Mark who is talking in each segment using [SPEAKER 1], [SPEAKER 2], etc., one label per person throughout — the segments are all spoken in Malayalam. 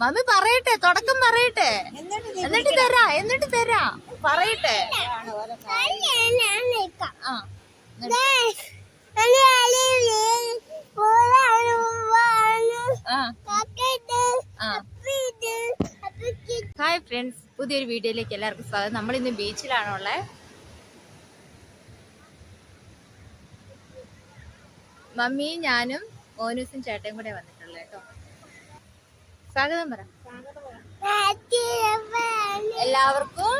[SPEAKER 1] മമ്മി പറയട്ടെ തുടക്കം പറയട്ടെ. എന്നിട്ട് തരാ എന്നിട്ട് തരാ. പറയട്ടെ. ഹായ് ഫ്രണ്ട്സ് പുതിയൊരു വീഡിയോയിലേക്ക് എല്ലാവർക്കും സ്വാഗതം. നമ്മൾ ഇന്ന് ബീച്ചിലാണുള്ളത് മമ്മിയും ഞാനും ഓനൂസും ചേട്ടയും കൂടെ കേട്ടോ. സ്വാഗതം പറ എല്ലാവർക്കും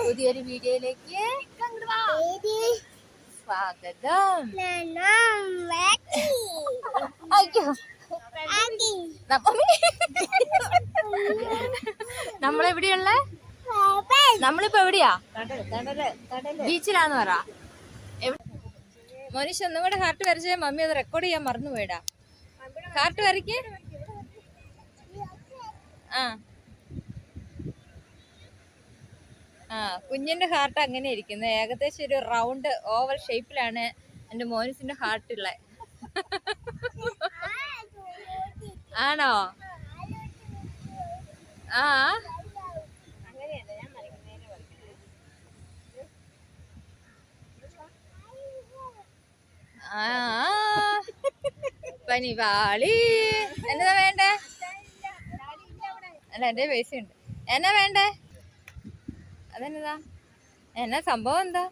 [SPEAKER 1] പുതിയൊരു വീഡിയോയിലേക്ക് സ്വാഗതം. അയ്യോ. നമ്മളെവിടെയുള്ള? നമ്മളിപ്പോ എവിടെയാ? ബീച്ചിലാന്ന് പറ. എവിടെ- മോനിഷ് ഒന്നും കൂടെ ഹാർട്ട് വരച്ചേ മമ്മി അത് റെക്കോർഡ് ചെയ്യാൻ മറന്നു പോയടാ ഹാർട്ട് വരയ്ക്ക്. ആ. ആ കുഞ്ഞിന്റെ ഹാർട്ട് അങ്ങനെ ഇരിക്കുന്നത് ഏകദേശം ഒരു റൗണ്ട് ഓവൽ ഷേപ്പിലാണ് എന്റെ മോനിസിന്റെ ഹാർട്ട് ഉള്ളത് ആണോ? ആ. ആ. പനിവാളി. എന്നതാ വേണ്ടേ? അല്ല എന്റെ പൈസ ഉണ്ട് എന്നാ വേണ്ടേ? അതെന്നതാ? എന്നാ സംഭവം എന്താ?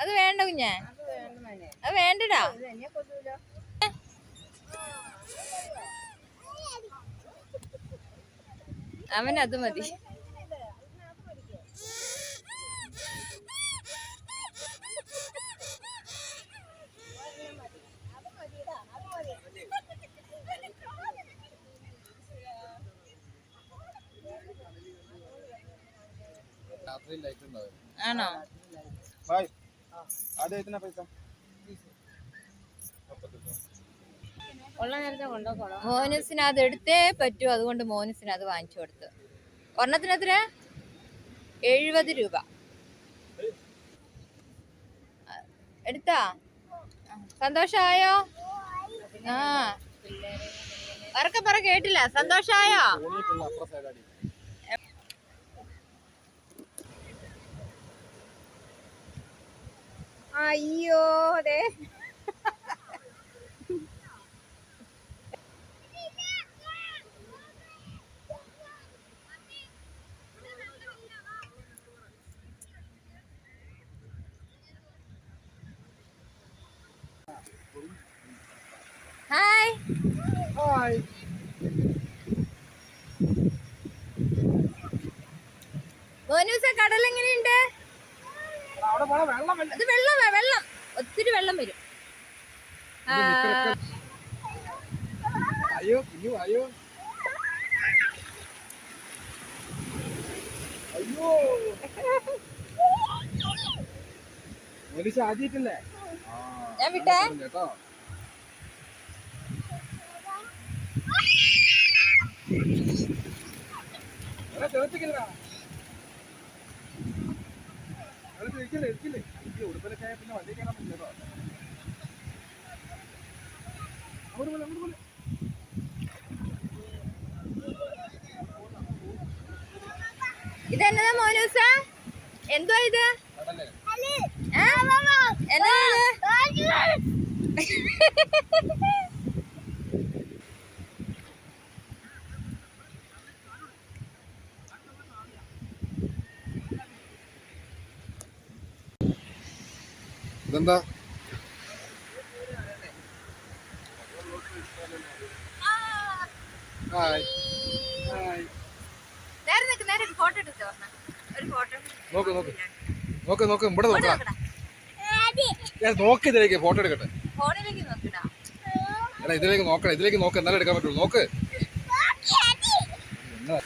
[SPEAKER 1] അത് വേണ്ട കുഞ്ഞേ. അത് വേണ്ടടാ. അവൻ അത് മതി. ആണോ? മോനസിന് അത് എടുത്തേ പറ്റൂ അതുകൊണ്ട് മോനസിനത് അത് വാങ്ങിച്ചു കൊടുത്തു. ഒരെണ്ണത്തിന് എത്ര എഴുപത് രൂപ. എടുത്താ? സന്തോഷായോ? ആ. പറക്കെ പറ കേട്ടില്ല. സന്തോഷായോ? അയ്യോ അതെ മോനൂസ കടൽ എങ്ങനെയുണ്ട് അത് വെള്ളം വെള്ളം ഒത്തിരി വെള്ളം വരും.
[SPEAKER 2] അയ്യോ അയ്യോ അയ്യോ. അയ്യോ. പോലീസ് ആദ്യമായിട്ടല്ലേ?
[SPEAKER 1] ഞാൻ വിട്ടേ.
[SPEAKER 2] കേട്ടോ. ചെറുപ്പിക്കില്ലടാ ഇരിക്കില്ലേ ഇരിക്കില്ലേ ഈ ഉടുപ്പിലൊക്കെ ആയ പിന്നെ വണ്ടി കയറാൻ പറ്റില്ല അങ്ങോട്ട് പോലെ അങ്ങോട്ട് പോലെ
[SPEAKER 1] ഇതെന്നതാ മോനൂസ എന്തോ ഇത് എന്നതാ ഇത്?
[SPEAKER 2] ഇതെന്താ? ഹായ് ഹായ്
[SPEAKER 1] നോക്ക്
[SPEAKER 2] നോക്ക് നോക്ക്. നോക്ക് ഇവിടെ നോക്കാം. ഞാൻ നോക്ക് ഇതിലേക്ക് ഫോട്ടോ എടുക്കട്ടെ. എടാ ഇതിലേക്ക് നോക്കണം ഇതിലേക്ക് നോക്ക് എന്നാലും എടുക്കാൻ പറ്റുള്ളൂ. നോക്ക്. എന്നാ?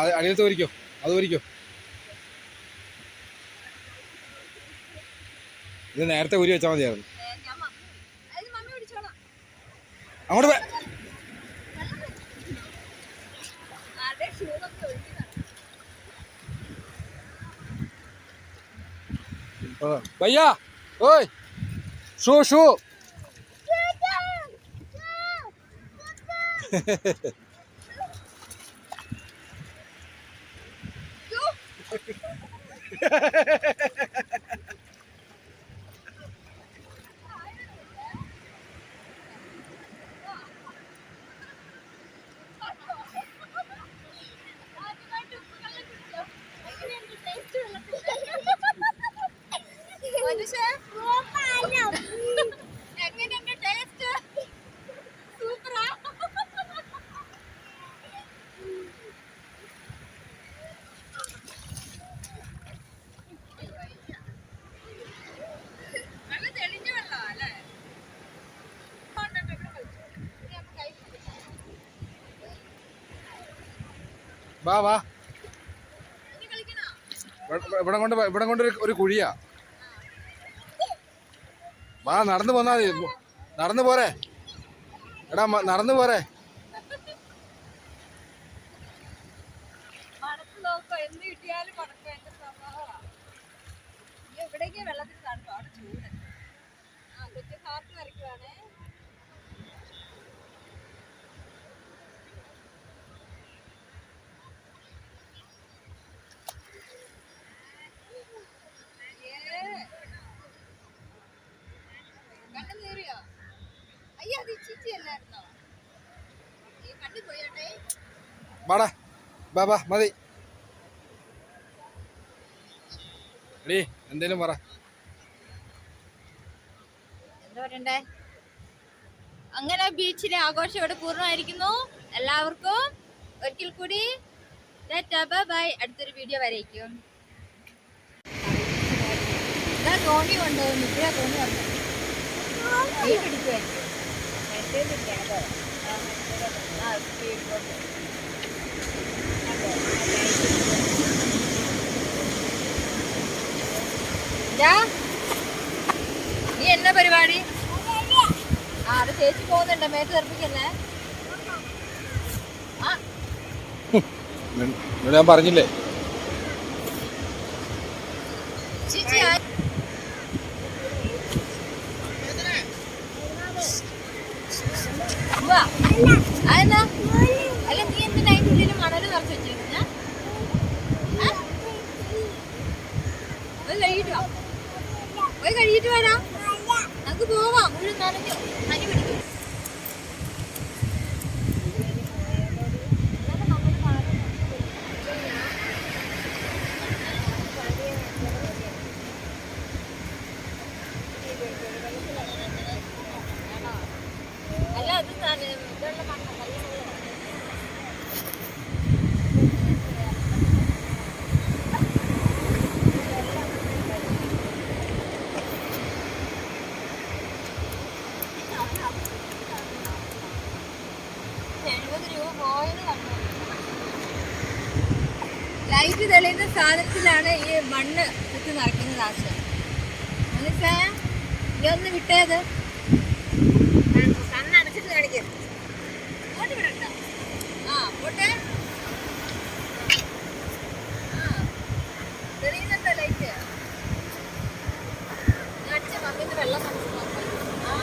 [SPEAKER 2] അത് അടിയിലത്തെ ഒരിക്കോ അത് ഒരിക്കോ ഇത് നേരത്തെ ഊരി വെച്ചാൽ മതിയായിരുന്നു. അങ്ങോട്ട്.
[SPEAKER 1] ആരുടെ ഷൂ ഒക്കെ മനുഷ്യ എങ്ങനെയുണ്ട് ടേസ്റ്റ് സൂപ്പറാ നല്ല തെളിഞ്ഞ വെള്ളമാ അല്ലേ
[SPEAKER 2] വാ വാ. ഇവിടെ- കൊണ്ട് ഇവിടെ കൊണ്ട് ഒരു- കുഴിയാ. വാ നടന്നു പോന്നാ മതി. നടന്നു പോരെ. എടാ നടന്നു പോരെ.
[SPEAKER 1] ഈ വെള്ളത്തിൽ തണുപ്പ് അവിടെ ചൂട്. ആ കൊച്ചു ഹാർട്ട് വരയ്ക്കുവാണേ.
[SPEAKER 2] വാടാ. ബാ ബാ മതി. എടീ എന്തേലും പറ.
[SPEAKER 1] എന്താ അങ്ങനെ ബീച്ചിലെ ആഘോഷം ഇവിടെ പൂർണമായിരിക്കുന്നു. എല്ലാവർക്കും ഒരിക്കൽ കൂടി ബൈ അടുത്തൊരു വീഡിയോ വരയ്ക്കും ഇതാ തോണി കൊണ്ടുപോകുന്നു വന്നു മീൻ പിടിക്കുമായിരിക്കും ആ. ഇതാ, നീ എന്നാ പരിപാടി ആ അത് മേത്ത് തെറിപ്പിക്കല്ലേ
[SPEAKER 2] ഞാൻ പറഞ്ഞില്ലേ?
[SPEAKER 1] ചേച്ചി സാധനത്തിലാണ് ഈ മണ്ണ് കുത്തി നിറയ്ക്കുന്നത് ആശയം മനസ്സിലായ ഇതൊന്ന് വിട്ടേത്. കണ്ണടച്ചിട്ട് കാണിക്കും. അങ്ങോട്ട് വിടണ്ട. ആ ആ ലൈറ്റ്? വെള്ളം ആ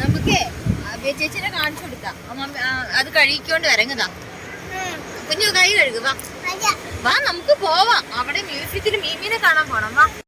[SPEAKER 1] നമുക്കേ ചേച്ചിനെ കാണിച്ചു കൊടുക്കാം. അമ്മ അത് കഴിക്കൊണ്ട് ഇറങ്ങുതാ കുഞ്ഞു കൈ കഴുകുക വാ. വാ നമുക്ക് പോവാം. അവിടെ മ്യൂസിയത്തിൽ മീമിനെ കാണാൻ പോണം വാ.